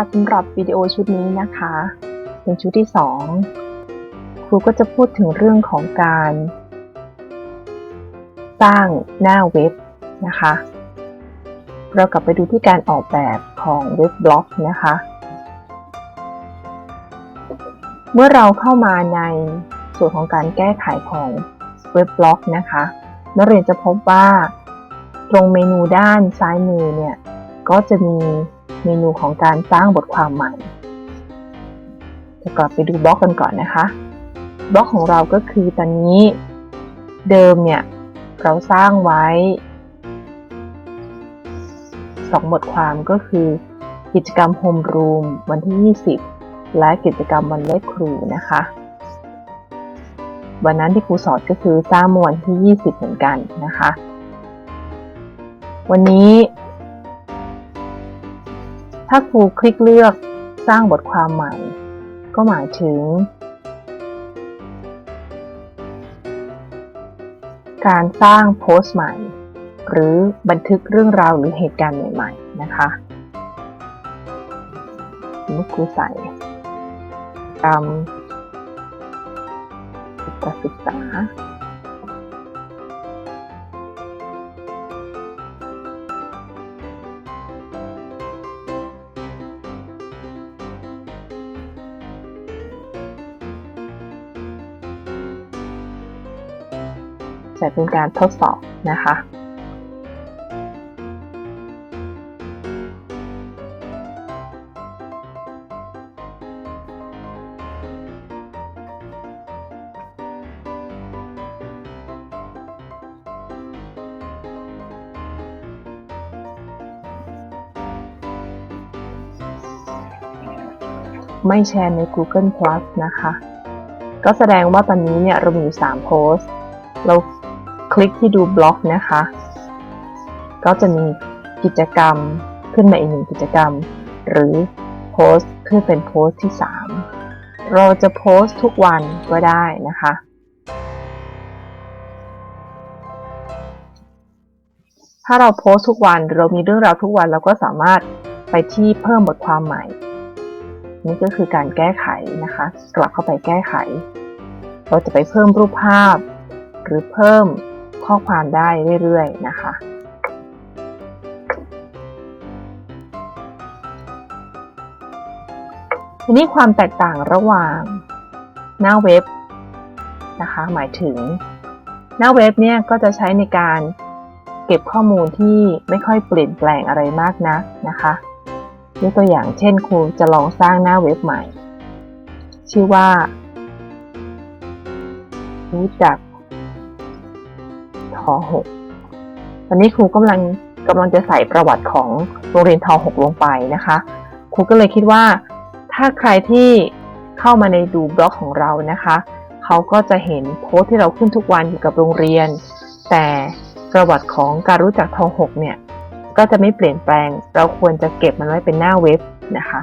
ค่ะสำหรับวิดีโอชุดนี้นะคะ เป็นชุดที่ 2 ครูก็จะพูดถึงเรื่องของการ สร้างหน้าเว็บนะคะ เรากลับไปดูที่การออกแบบของเว็บบล็อกนะคะ เมื่อเราเข้ามาในส่วนของการแก้ไขของเว็บบล็อกนะคะนักเรียนจะพบว่า ตรงเมนูด้านซ้ายมือเนี่ย ก็จะมี เมนูของการสร้างบทความใหม่จะกลับไปดูบล็อกกันก่อนนะคะบล็อกของเราก็คือตอนนี้เดิมเนี่ยเราสร้างไว้2บทความก็คือ กิจกรรมโฮมรูมวันที่ 20 และกิจกรรมวันไหว้ครูนะคะ วันนั้นที่ครูสอนก็คือสร้างเมื่อวันที่ 20 เหมือนกันนะคะ วันนี้ ถ้าครูคลิกเลือกสร้างบทความใหม่ ก็หมายถึง การสร้างโพสต์ใหม่ หรือบันทึกเรื่องราวหรือเหตุการณ์ใหม่ๆ นะคะนี่ครูใส่กรรมการศึกษา ใส่เป็นการทดสอบนะคะไม่แชร์ใน Google Plus นะคะ ก็แสดงว่าตอนนี้เนี่ยเรามีอยู่ 3 โพสต์ เรา คลิกที่ดูบล็อกนะคะ ก็จะมีกิจกรรมขึ้นมาอีกหนึ่งกิจกรรม หรือโพสต์ขึ้นเป็นโพสต์ที่ 3 เราจะโพสต์ทุกวันก็ได้นะคะ ถ้าเราโพสต์ทุกวันเรามีเรื่องราวทุกวันเราก็สามารถไปที่เพิ่มบทความใหม่ นี่ก็คือการแก้ไขนะคะ กลับเข้าไปแก้ไข เราจะไปเพิ่มรูปภาพ หรือเพิ่ม ข้อความได้เรื่อยๆนะคะ ทีนี้ความแตกต่างระหว่างหน้าเว็บนะคะ หมายถึง หน้าเว็บเนี่ยก็จะใช้ในการเก็บข้อมูลที่ไม่ค่อยเปลี่ยนแปลงอะไรมากนะนะคะยกตัวอย่างเช่นครูจะลองสร้างหน้าเว็บใหม่ ชื่อว่า รู้จัก ท6วันนี้ครูกำลังกำลังจะใส่ประวัติของโรงเรียนท 6 ลงไปนะคะ ครูก็เลยคิดว่า ถ้าใครที่เข้ามาในดูบล็อกของเรานะคะเขาก็จะเห็นโพสต์ที่เราขึ้นทุกวันเกี่ยวกับโรงเรียน แต่ประวัติของการรู้จักท 6 เนี่ยก็จะไม่เปลี่ยนแปลง เราควรจะเก็บมันไว้เป็นหน้าเว็บนะคะ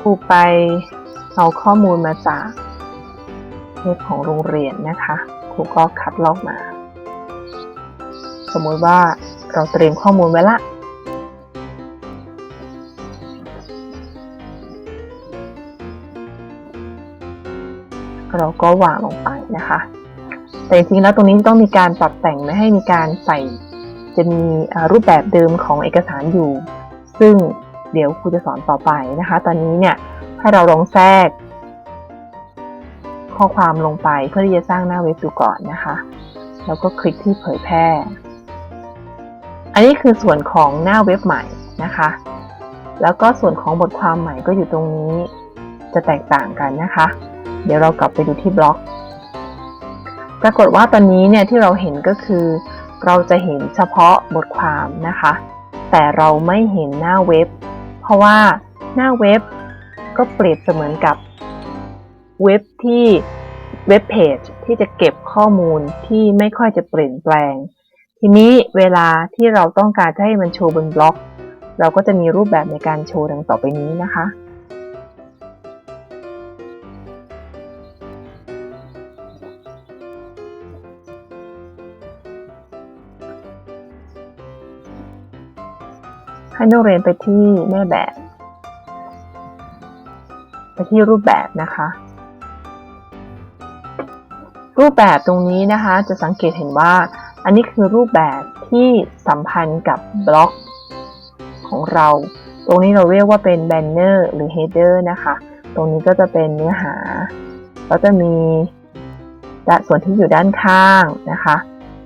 ครูไปเอาข้อมูลมาจากเว็บของโรงเรียนนะคะครูก็คัดลอกมา สมมติว่าเราเตรียมข้อมูลไว้ละ เราก็วางลงไปนะคะ แต่จริงๆแล้วตรงนี้ต้องมีการปรับแต่งไม่ให้มีการใส่จะมีรูปแบบเดิมของเอกสารอยู่ ซึ่ง เดี๋ยวครูจะสอนต่อไปนะคะ ตอนนี้เนี่ยให้เราลองแทรก ข้อความลงไปเพื่อที่จะสร้างหน้าเว็บดูก่อนนะคะ แล้วก็คลิกที่เผยแพร่ อันนี้คือส่วนของหน้าเว็บใหม่นะคะ แล้วก็ส่วนของบทความใหม่ก็อยู่ตรงนี้จะแตกต่างกันนะคะ เดี๋ยวเรากลับไปดูที่บล็อก ปรากฏว่าตอนนี้เนี่ยที่เราเห็นก็คือ เราจะเห็นเฉพาะบทความนะคะ แต่เราไม่เห็นหน้าเว็บ เพราะว่าหน้าเว็บก็เปรียบเสมือนกับเว็บที่เว็บเพจที่จะเก็บข้อมูลที่ไม่ค่อยจะเปลี่ยนแปลง ทีนี้เวลาที่เราต้องการจะให้มันโชว์บนบล็อก เราก็จะมีรูปแบบในการโชว์ดังต่อไปนี้นะคะ ให้นักเรียนไปที่แม่แบบ ไปที่รูปแบบนะคะ รูปแบบตรงนี้นะคะจะสังเกตเห็นว่า อันนี้คือรูปแบบที่สัมพันธ์กับบล็อกของเรา ตรงนี้เราเรียกว่าเป็นแบนเนอร์หรือเฮดเดอร์นะคะ ตรงนี้ก็จะเป็นเนื้อหา ก็จะมีส่วนที่อยู่ด้านข้างนะคะ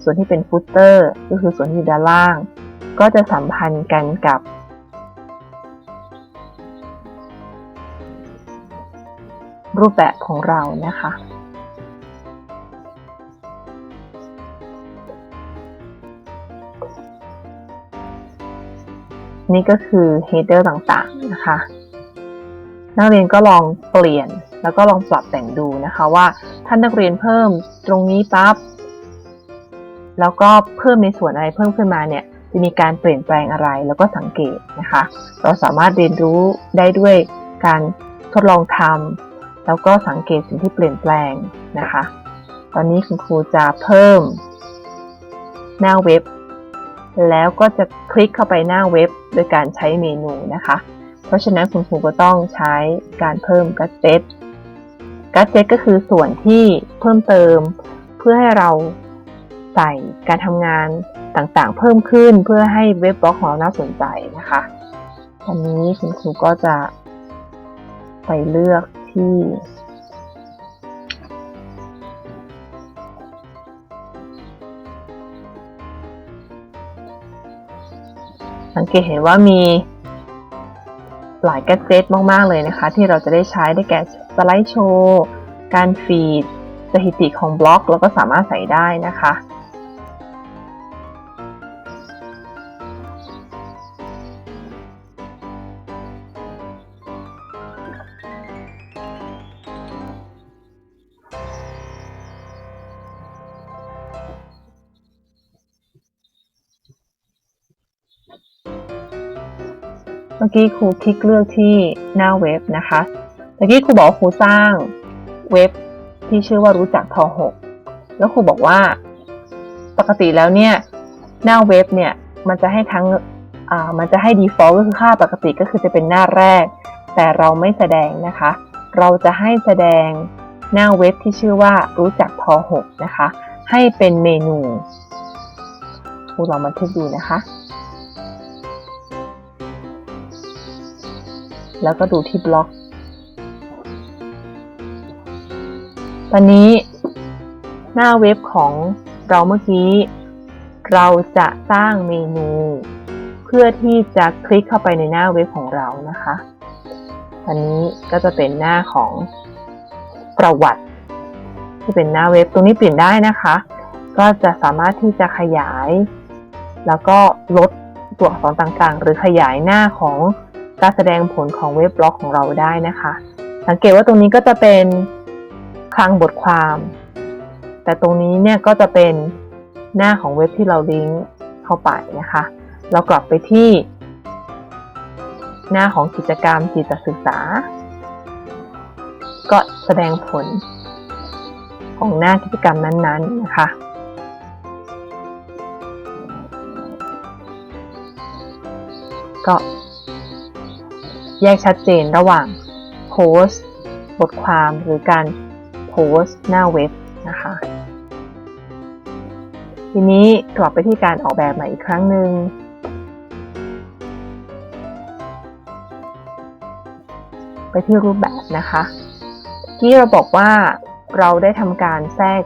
ส่วนที่เป็นฟุตเตอร์ก็คือส่วนที่อยู่ด้านล่าง ก็จะสัมพันธ์กันกับ รูปแบบของเรานะคะ นี่ก็คือ header ต่างๆนะคะ นักเรียนก็ลองเปลี่ยนแล้วก็ลองปรับแต่งดูนะคะว่าถ้านักเรียนเพิ่มตรงนี้ปั๊บแล้วก็เพิ่มในส่วนอะไรเพิ่มขึ้นมาเนี่ย จะมีการเปลี่ยนแปลงอะไรแล้วก็สังเกตนะคะ เราสามารถเรียนรู้ได้ด้วยการทดลองทำแล้วก็สังเกตสิ่งที่เปลี่ยนแปลงนะคะ ตอนนี้คุณครูจะเพิ่ม หน้าเว็บ แล้วก็จะคลิกเข้าไปหน้าเว็บโดยการใช้เมนูนะคะ เพราะฉะนั้นคุณครูก็ต้องใช้การเพิ่ม gadget gadget ก็คือส่วนที่เพิ่มเติม เพื่อให้เราใส่การทำงาน ต่างๆ เพิ่มขึ้นเพื่อให้เว็บบล็อกของเราน่าสนใจนะคะอันนี้คุณครูก็จะไปเลือกที่สังเกตเห็นว่ามีหลายแกดเจ็ตมาก ๆ เลยนะคะ ที่เราจะได้ใช้ได้แก่สไลด์โชว์ การฟีด สถิติของบล็อก แล้วก็สามารถใส่ได้นะคะ เมื่อกี้ครูคลิกเลือกที่หน้าเว็บนะคะเมื่อกี้ครูบอกครูสร้างเว็บที่ชื่อว่ารู้จักทอ6แล้วครูบอกว่า ปกติแล้วเนี่ยหน้าเว็บเนี่ยมันจะให้ทั้งอ่ามันจะให้ default ก็คือค่าปกติก็คือจะเป็นหน้าแรก แต่เราไม่แสดงนะคะ เราจะให้แสดงหน้าเว็บที่ชื่อว่ารู้จักทอ6นะคะ ให้เป็นเมนูครูลองบันทึกดูนะคะ แล้วก็ดูที่บล็อก ตอนนี้หน้าเว็บของเราเมื่อกี้ เราจะสร้างเมนู เพื่อที่จะคลิกเข้าไปในหน้าเว็บของเรานะคะอันนี้ก็จะเป็นหน้าของประวัติ ที่เป็นหน้าเว็บตรงนี้เปลี่ยนได้นะคะ ก็จะสามารถที่จะขยาย แล้วก็ลดตัวอักษรต่างๆ หรือขยายหน้าของ การแสดงผลของเว็บบล็อกของเราได้นะคะ สังเกตว่าตรงนี้ก็จะเป็นคลังบทความ แต่ตรงนี้เนี่ยก็จะเป็นหน้าของเว็บที่เราลิงก์เข้าไปนะคะ เรากลับไปที่ หน้าของกิจกรรมจิตศึกษา ก็แสดงผลของหน้ากิจกรรมนั้นๆนะคะ ก็ แยกชัดเจนระหว่างโพสต์บทความหรือการโพสต์หน้าเว็บนะคะ ทีนี้กลับไปที่การออกแบบใหม่อีกครั้งหนึ่งไปที่รูปแบบนะคะที่เราบอกว่าเราได้ทำการแทรก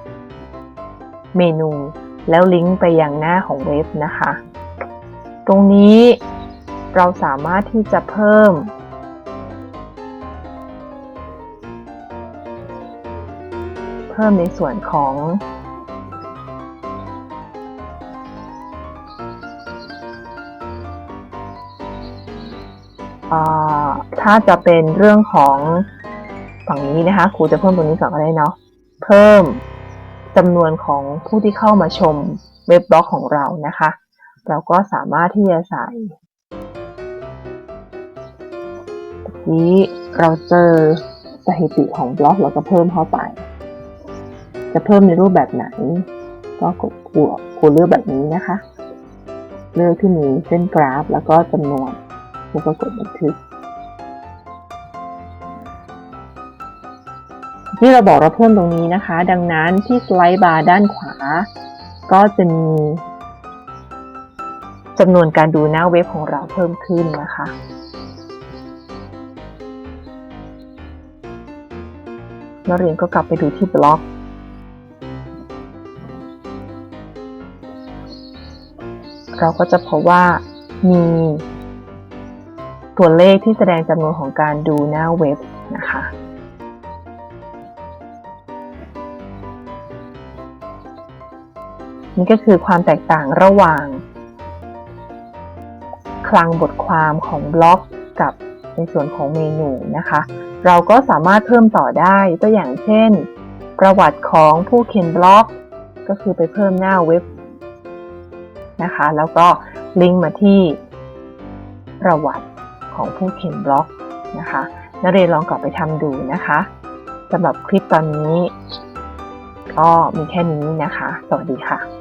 เมนู แล้วลิงก์ไปยังหน้าของเว็บนะคะ ตรงนี้เราสามารถที่จะเพิ่ม พิ่มในส่วนของถ้าจะเป็นเรื่องของฝั่งนี้นะคะครูจะเพิ่มตรงนี้ก่อนก็ได้เนาะเพิ่มจำนวนของผู้ที่เข้ามาชมเว็บบล็อกของเรานะคะ เราก็สามารถที่จะใส่นี้เราเจอสถิติของบล็อกแล้วก็เพิ่มเข้าไป จะเพิ่มในรูปแบบไหน ก็กดหัวกดเลือกแบบนี้นะคะ เลือกที่มีเส้นกราฟแล้วก็จำนวนแล้วก็กดบันทึก ที่เราบอกเราเพิ่มตรงนี้นะคะ ดังนั้นที่สไลด์บาร์ด้านขวา ก็จะมีจำนวนการดูหน้าเว็บของเราเพิ่มขึ้นนะคะนักเรียนก็กลับไปดูที่บล็อก เราก็จะพบว่ามีตัวเลขที่แสดงจำนวนของการดูหน้าเว็บนะคะ นี่ก็คือความแตกต่างระหว่าง คลังบทความของบล็อกกับในส่วนของเมนูนะคะ เราก็สามารถเพิ่มต่อได้ตัวอย่างเช่น ประวัติของผู้เขียนบล็อก ก็คือไปเพิ่มหน้าเว็บ นะคะ แล้วก็ลิงก์มาที่ประวัติของผู้เขียนบล็อกนะคะนักเรียนลองกลับไปทำดูนะคะสำหรับคลิปตอนนี้ ก็มีแค่นี้นะคะ สวัสดีค่ะ